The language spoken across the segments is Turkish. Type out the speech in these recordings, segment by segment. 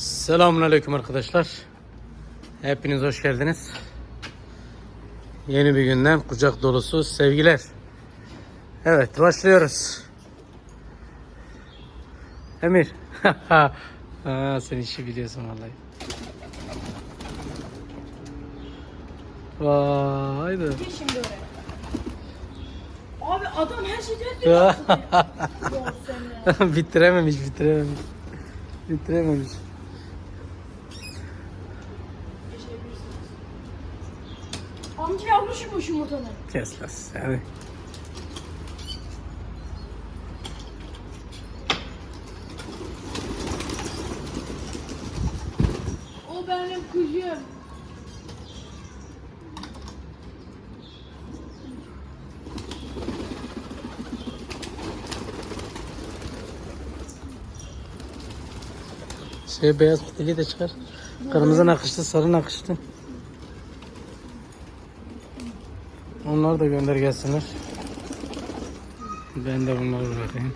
Selamünaleyküm arkadaşlar. Hepiniz hoş geldiniz. Yeni bir günden kucak dolusu sevgiler. Evet başlıyoruz. Emir. Aa, sen işi biliyorsun vallahi. Vay şimdi oraya. Abi adam her şeyi diyor. Yok sen de. bitirememiş, bitirememiş. Bitirememiş. Yapmışım şu yumurtanı. Kes lan seni. O benim kuzum. Şey beyaz fitili de çıkar. Kırmızı nakışlı, sarı nakışlı. Onları da gönder gelsinler. Ben de bunları bırakayım.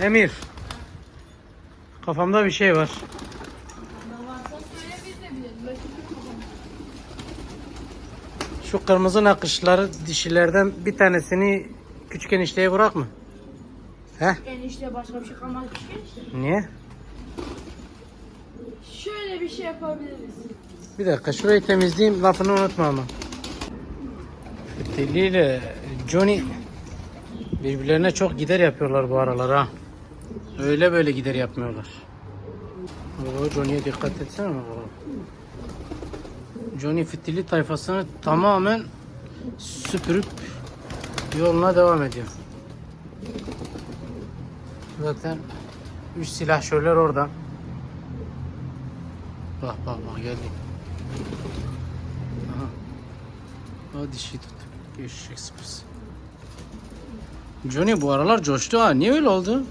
Emir. Kafamda bir şey var. Şu kırmızı nakışları dişilerden bir tanesini küçük enişteye bırak mı? He? Enişte başka bir şey kalmaz ki. Niye? Şöyle bir şey yapabiliriz. Bir dakika şurayı temizleyeyim lafını unutma ama. Fitili ile Johnny birbirlerine çok gider yapıyorlar bu aralar ha. Öyle böyle gider yapmıyorlar. Baba dikkat etsene baba. Johnny fitili tayfasını tamamen süpürüp yoluna devam ediyor. Zaten üç silahşörler orada. Bak bak bak geldi. Aha. O dişi tut. Eşek sıpısı. Johnny bu aralar coştu ha. Niye öyle oldu?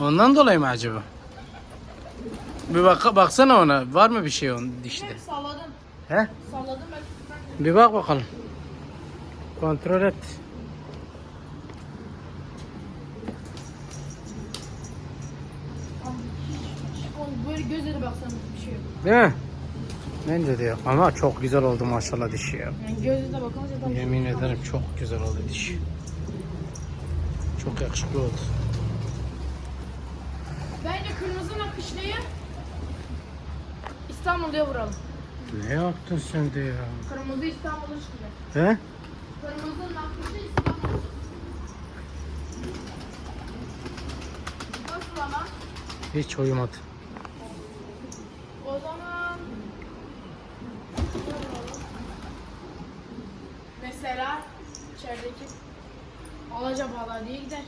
Ondan dolayı mı acaba? Bir bak baksana ona. Var mı bir şey onun dişide? Hep salladım. He? Salladım ben. Bir bak bakalım. Kontrol et. Ama hiç- Böyle gözleri baksana bir şey yok. Değil mi? Bence de yok. Ama çok güzel oldu maşallah dişi ya. Yani gözüne bakınca tam Yemin ederim çok güzel oldu dişi. Çok yakışıklı oldu. Bence kırmızı nakışlıyı İstanbul'da vuralım. Ne yaptın sen de ya? Kırmızı İstanbul'a çıkacak. He? Kırmızı nakışı İstanbul. Nasıl ama? Hiç uyumadı. Alacabalar diye gider.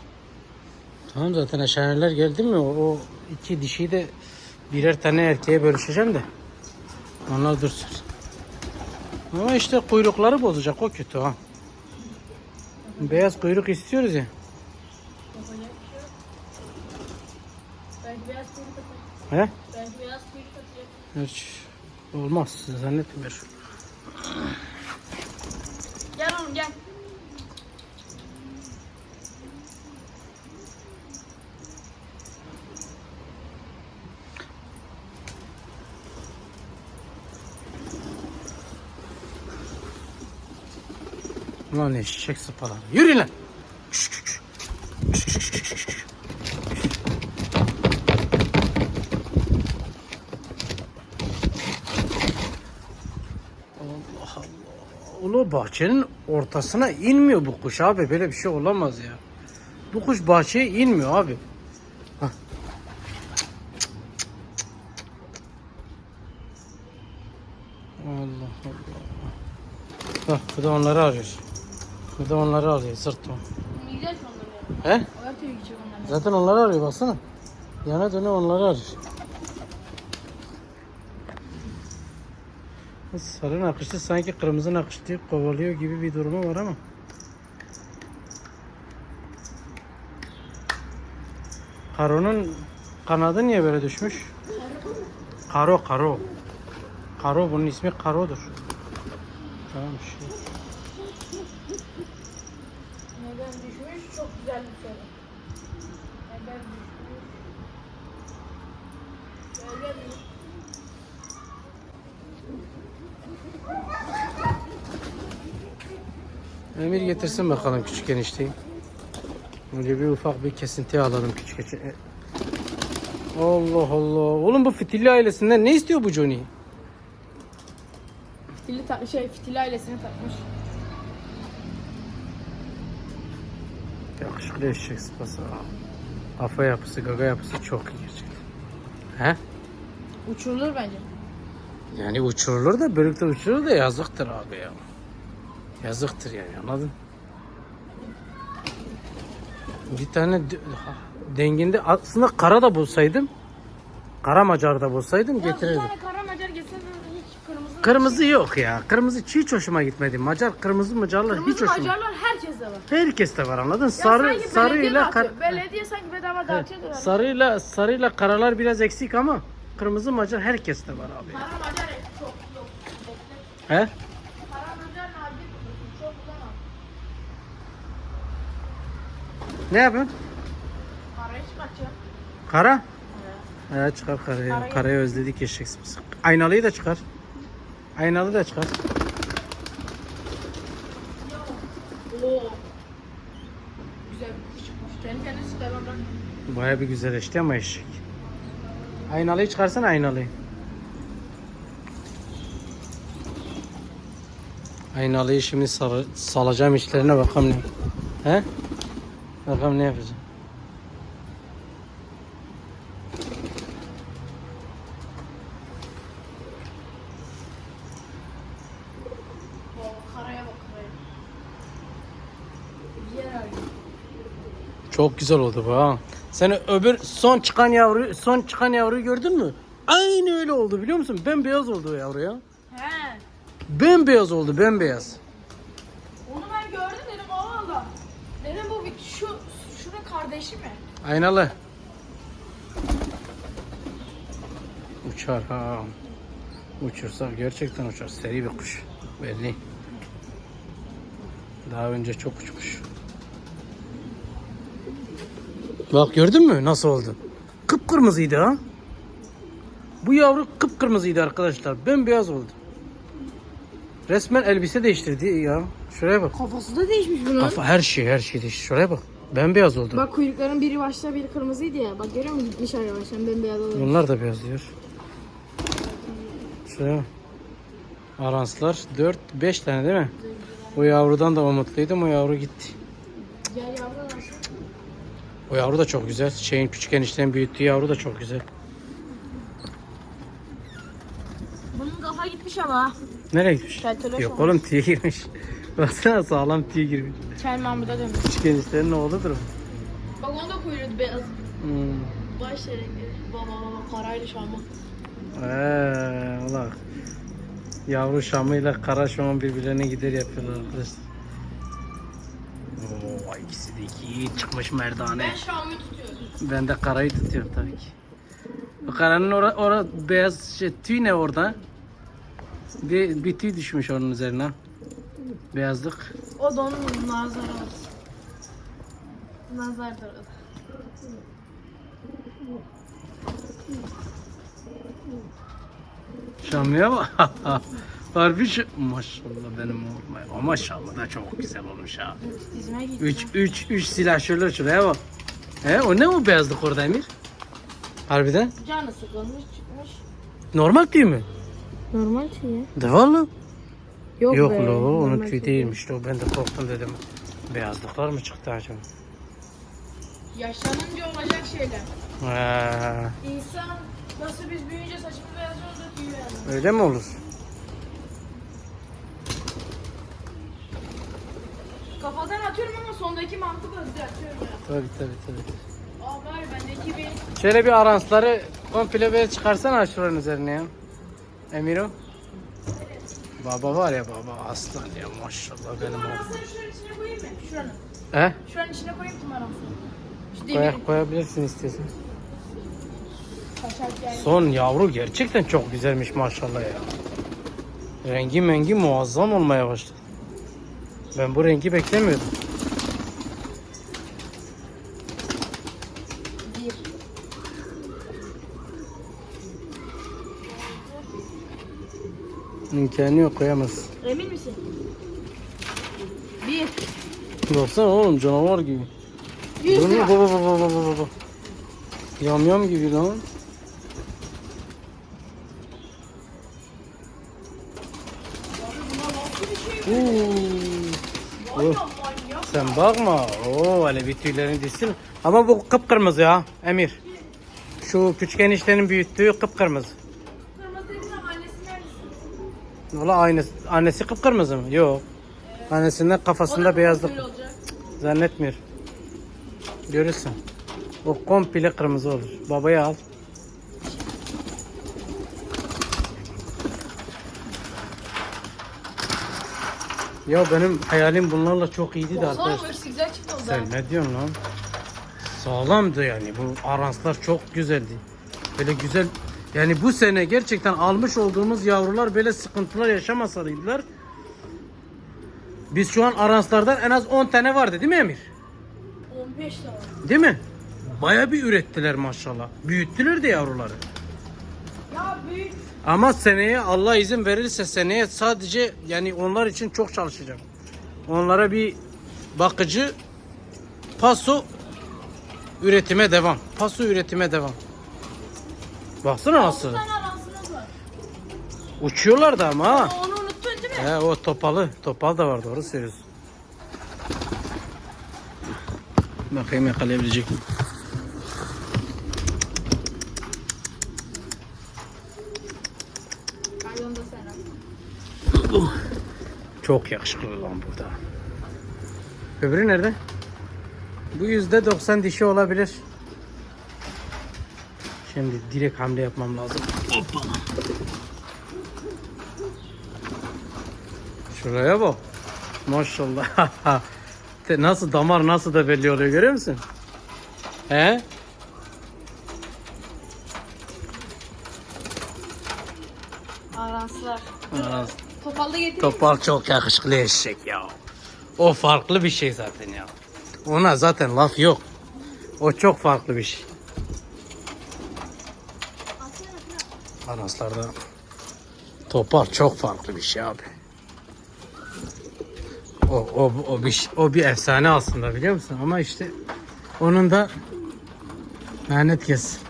Tamam zaten aşaneler geldi mi o, o iki dişiyi de birer tane erkeğe bölüşeceğim de. Onlar dursun. Ama işte kuyrukları bozacak o kötü ha. Beyaz kuyruk istiyoruz ya. Yapacak bir yok. Belki beyaz kuyruk atacak. He? Belki beyaz kuyruk atacak. Hiç olmaz zannetmiyorum. Gel oğlum gel. Ulan eşek sıpaları. Yürü lan. Allah Allah. Ulu bahçenin ortasına inmiyor bu kuş abi. Böyle bir şey olamaz ya. Bu kuş bahçeye inmiyor abi. Allah Allah. Bak bu da onları arıyor. Bu da onları. Onu gider ki onları. He? Gidecek onları. Zaten onları arıyor baksana. Yana dönüyor onları arıyor. Sarı nakışlı sanki kırmızı nakışlıyı kovalıyor gibi bir durumu var ama. Karo'nun kanadı niye böyle düşmüş? Karo, Karo. Karo bunun ismi Karo'dur. Tamam şey. Nereden düşmüş? Çok güzel bir soru. Nereden düşmüş? Nereden düşmüş? Emir getirsin bakalım küçük enişteyi. Böyle bir ufak bir kesinti alalım küçük enişte. E, Allah Allah. Oğlum bu fitilli ailesinden ne istiyor bu Johnny? Fitili ta- şey fitili ailesine takmış. Yakışıklı eşek sıpası. Kafa yapısı, gaga yapısı çok iyi gerçekten. He? Uçurulur bence. Yani uçurulur da birlikte uçurulur da yazıktır abi ya. Yazıktır yani anladın? Bir tane denginde aslında kara da bulsaydım kara macar da bulsaydım Ya bir getirirdim. tane kara macar hiç kırmızı Kırmızı yok ya. Kırmızı hiç hoşuma gitmedi. Macar kırmızı macarlar hiç Kırmızı hoşuma. macarlar herkeste var. Herkes de var anladın? Ya Sarı sarıyla kar... Belediye sanki bedava dağıtıyor da. sarıyla sarıyla karalar biraz eksik ama kırmızı macar herkes de var abi. Kara macar çok yok. He? Kara macar nadir çok bulamam. Ne yapıyorsun? Karayı çıkartacağım. Kara? Evet çıkar karayı. Karayı- Karayı özledik eşek sıpası. Aynalıyı da çıkar. Aynalı da çıkar. Oo. Güzel çıkmış. Kendi kendine sıkar oradan. Baya bir güzelleşti ama eşek. Aynalıyı çıkarsana aynalıyı. Aynalıyı şimdi sal- salacağım işlerine bakalım ne. He? Bakalım ne yapacağım. Çok güzel oldu bu ha. Sen öbür son çıkan yavru son çıkan yavruyu gördün mü? Aynı öyle oldu biliyor musun? Bembeyaz oldu o yavru ya. He. Bembeyaz oldu bembeyaz. Onu ben gördüm dedim Allah Allah. Dedim bu bir şu kardeşi mi? Aynalı. Uçar ha. Uçursa gerçekten uçar. Seri bir kuş. Belli. Daha önce çok uçmuş. Bak gördün mü nasıl oldu? Kıpkırmızıydı ha. Bu yavru kıpkırmızıydı arkadaşlar. Bembeyaz oldu. Resmen elbise değiştirdi ya. Şuraya bak. Kafası da değişmiş bunun. Kafa her şey her şey değişti. Şuraya bak. Bembeyaz oldu. Bak kuyrukların biri başta biri kırmızıydı ya. Bak görüyor musun? Gitmiş yavaştan bembeyaz oluyor. Bunlar da beyaz diyor. Şuraya. Aranslar 4 5 tane değil mi? O yavrudan da umutluydum. O yavru gitti. Gel yavru? O yavru da çok güzel. Şeyin küçük eniştenin büyüttüğü yavru da çok güzel. Bunun kafa gitmiş ama. Nereye gitmiş? Keltoleş Yok olmuş. oğlum tüye girmiş. Baksana sağlam tüye girmiş. Kel Mahmut'a dönmüş. Küçük eniştenin oğludur o. Bak onun da kuyruğu beyaz. Hmm. Baş renkli. Baba baba karayla şamı. Eee ulan. Yavru şamıyla kara şamı birbirlerine gider yapıyorlar arkadaşlar. Oo, ikisi de iyi çıkmış merdane. Ben şamı tutuyorum. Ben de karayı tutuyorum tabii ki. O karanın ora, ora beyaz şey, tüy ne orada? Bir, bir tüy düşmüş onun üzerine. Beyazlık. O da onun nazarı olsun. Nazardır o da. Şamlıya bak. Harbi şu... Maşallah benim oğlum. Ama Şamlı da çok güzel olmuş ha. Dizime gitti. 3 3 3 silahşörler şuraya bak. He o ne o beyazlık orada Emir? Harbiden? Canı sıkılmış çıkmış. Normal tüy mü? Normal şey ya. De valla. Yok, Yok be, lo onun normal şey değilmiş lo. Ben de korktum dedim. Beyazlıklar mı çıktı acaba? Yaşlanınca olacak şeyler. Ha, İnsan nasıl biz büyüyünce saçımız beyaz olacak tüy beyaz. öyle mi olur? Kafadan atıyorum ama sondaki mantıkla düzeltiyorum ya. Tabii tabii tabii. Aa bari bendeki bir Şöyle bir aransları komple böyle çıkarsana şuranın üzerine ya. Emiro. Baba var ya baba aslan ya maşallah benim oğlum. Şuranın içine koyayım mı? Şuranın. He? Şuranın içine koyayım kim aransını? Şu Koy, koyabilirsin istiyorsan. Son yavru gerçekten çok güzelmiş maşallah ya. Rengi mengi muazzam olmaya başladı. Ben bu rengi beklemiyordum. İmkanı yok koyamaz. Emin misin? Bir. Baksana oğlum canavar gibi. Yüz lira. Baba baba baba baba. Yam yam gibi lan. Oo. Sen bakma. Oo öyle bir tüylerini dizsin. Ama bu kıpkırmızı ya Emir. Şu küçük eniştenin büyüttüğü kıpkırmızı. Valla aynı. Annesi kıpkırmızı mı? Yok. Annesinin kafasında beyazlık. Böyle olacak. Zannetmiyorum. Görürsün. O komple kırmızı olur. Babayı al. Ya benim hayalim bunlarla çok iyiydi de arkadaşlar. Sen ne diyorsun lan? Sağlamdı yani. Bu aranslar çok güzeldi. Böyle güzel. Yani bu sene gerçekten almış olduğumuz yavrular böyle sıkıntılar yaşamasaydılar. Biz şu an aranslardan en az 10 tane vardı değil mi Emir? 15 lira. Değil mi? Baya bir ürettiler maşallah. Büyüttüler de yavruları. Ya büyük. Ama seneye Allah izin verirse seneye sadece yani onlar için çok çalışacağım. Onlara bir bakıcı paso üretime devam. Paso üretime devam. Baksana nasıl. Tane var. Uçuyorlar da ama ha. Onu unuttun değil mi? He o topalı. Topal da var doğru söylüyorsun. Bakayım yakalayabilecek mi? Pardon da sen al. Çok yakışıklı lan burada. Öbürü nerede? Bu yüzde 90 dişi olabilir. Şimdi direkt hamle yapmam lazım. Hoppa. Şuraya bak. Maşallah. Nasıl damar nasıl da belli oluyor görüyor musun? He? Aranslar. Arans. Topalda. Topal çok yakışıklı eşek ya. O farklı bir şey zaten ya. Ona zaten laf yok. O çok farklı bir şey. Araslarda topal çok farklı bir şey abi. O, o, o, bir, o bir efsane aslında biliyor musun? Ama işte onun da lanet gelsin.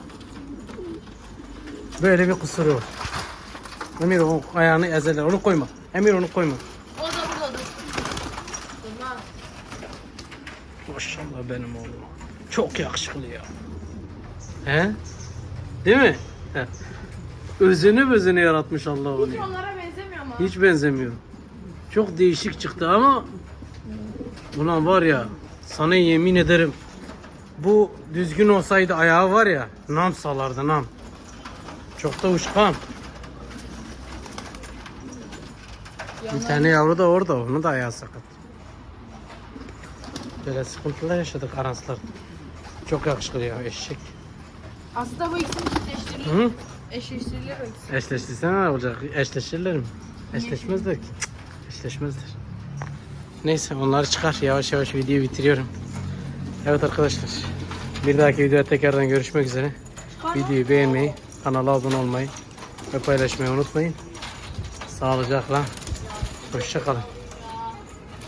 Böyle bir kusuru var. Emir o ayağını ezeler. Onu koyma. Emir onu koyma. O da burada dur. Durmaz. Maşallah benim oğlum. Çok yakışıklı ya. He? Değil mi? He. Özünü özünü yaratmış Allah onu. Hiç onlara benzemiyor ama. Hiç benzemiyor. Çok değişik çıktı ama ulan var ya sana yemin ederim bu düzgün olsaydı ayağı var ya nam salardı nam. Çok da uçkan. Bir tane yavru da orada onun da ayağı sakat. Böyle sıkıntılar yaşadık aranslar. Çok yakışıklı ya eşek. Aslında bu ikisini eşleştirilir. Hı? Eşleştirilir o ikisi. Eşleştirsen ne olacak? Eşleşirler mi? Eşleşmezler ki. Cık, Eşleşmezler. Neyse onları çıkar. Yavaş yavaş videoyu bitiriyorum. Evet arkadaşlar. Bir dahaki videoda tekrardan görüşmek üzere. Videoyu beğenmeyi, kanala abone olmayı ve paylaşmayı unutmayın. Sağlıcakla. Hoşçakalın.